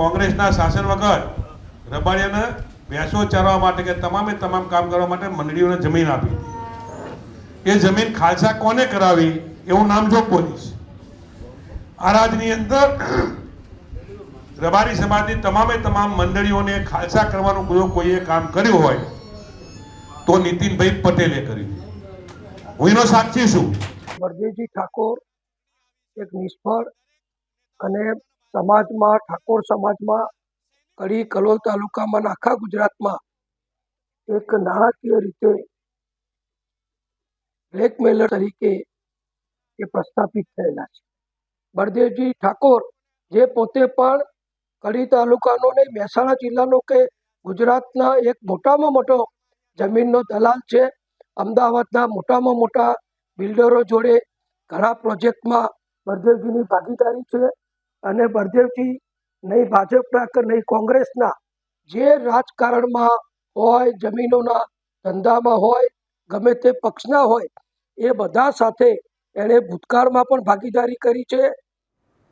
કોંગ્રેસના શાસન વગર રબાડિયાને ભેંસો ચારવા માટે કે તમામે તમામ કામ કરવા માટે મંડળીઓને જમીન આપી એ જમીન ખાલસા કોને કરાવી? એવું નામ જો બોલીશ. આ રાજની અંદર રબારી સમાજની તમામે તમામ મંડળીઓને ખાલસા કરવાનું જો કોઈએ કામ કર્યું હોય તો નીતિનભાઈ પટેલે કર્યું હું એનો સાક્ષી છું. બળદેવજી ઠાકોર એક નિષ્ફળ અને સમાજમાં, ઠાકોર સમાજમાં, કડી કલોલ તાલુકામાં, આખા ગુજરાતમાં એક નાણાકીય રીતે બ્લેકમેલર તરીકે એ પ્રસ્થાપિત થયેલા છે. બળદેવજી ઠાકોર જે પોતે પણ કડી તાલુકાનો ને મહેસાણા જિલ્લાનો કે ગુજરાતના એક મોટામાં મોટો જમીનનો દલાલ છે. અમદાવાદના મોટામાં મોટા બિલ્ડરો જોડે ઘણા પ્રોજેક્ટમાં બળદેવજીની ભાગીદારી છે. અને બળદેવજી નહીં ભાજપના કે નહીં કોંગ્રેસના, જે રાજકારણમાં હોય, જમીનોના ધંધામાં હોય, ગમે તે પક્ષના હોય, એ બધા સાથે એણે ભૂતકાળમાં પણ ભાગીદારી કરી છે.